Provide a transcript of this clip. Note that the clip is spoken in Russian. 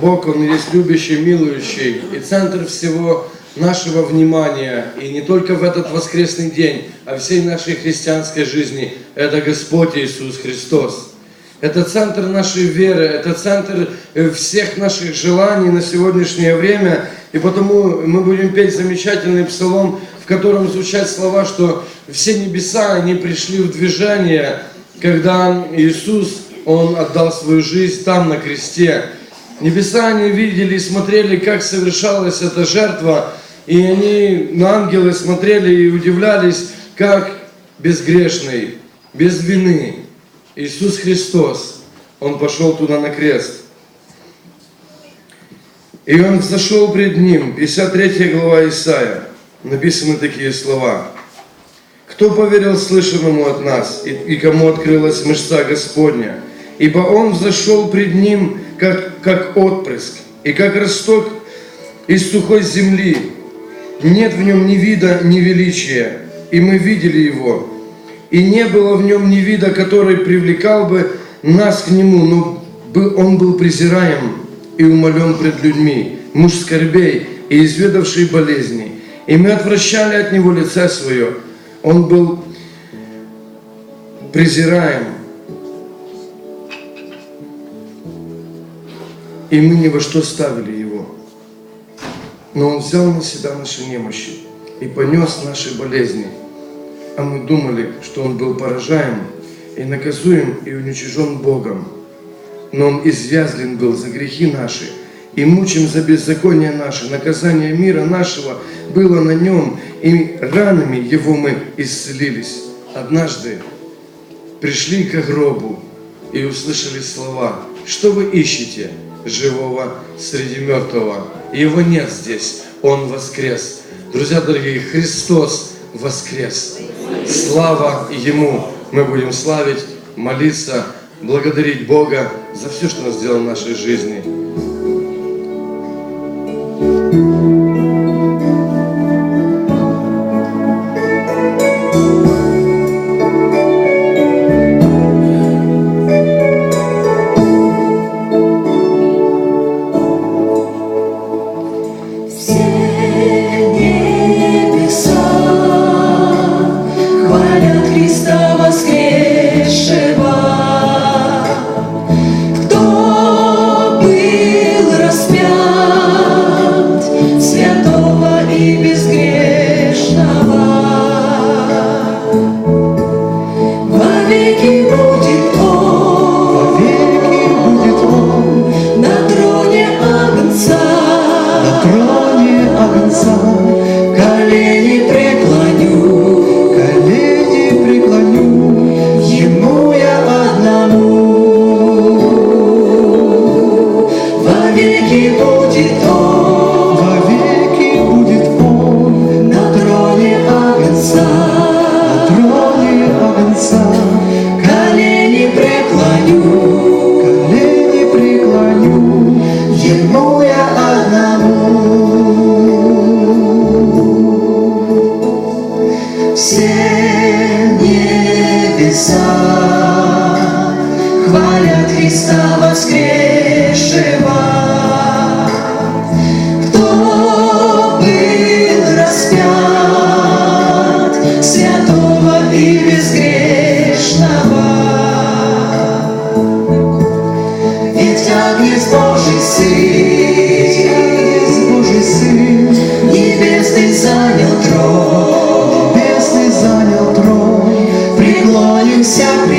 Бог, Он есть любящий, милующий, и центр всего нашего внимания, и не только в этот воскресный день, а всей нашей христианской жизни, это Господь Иисус Христос. Это центр нашей веры, это центр э, всех наших желаний на сегодняшнее время, и потому мы будем петь замечательный псалом, в котором звучат слова, что все небеса, они пришли в движение, когда Иисус, Он отдал свою жизнь там, на кресте. Небеса они видели и смотрели, как совершалась эта жертва, и они на ангелы смотрели и удивлялись, как безгрешный, без вины Иисус Христос, Он пошел туда на крест. И Он взошел пред Ним, 53 глава Исаия, написаны такие слова. Кто поверил слышанному от нас, и, и кому открылась мышца Господня? Ибо Он взошел пред Ним, как, как отпрыск, и как росток из сухой земли. Нет в Нем ни вида, ни величия, и мы видели Его. И не было в Нем ни вида, который привлекал бы нас к Нему, но Он был презираем и умолен пред людьми, муж скорбей и изведавший болезней. И мы отвращали от Него лице свое. Он был презираем, и мы ни во что ставили Его. Но Он взял на себя наши немощи и понес наши болезни. А мы думали, что Он был поражаем и наказуем и уничижен Богом. Но Он извязлен был за грехи наши и мучим за беззаконие наше. Наказание мира нашего было на Нем, и ранами Его мы исцелились. Однажды пришли к гробу и услышали слова, что вы ищете живого среди мертвого. Его нет здесь, Он воскрес. Друзья дорогие, Христос воскрес. Слава Ему! Мы будем славить, молиться, благодарить Бога за все, что Он сделал в нашей жизни. Небеса хвалят Христа воскресшего. se abrir.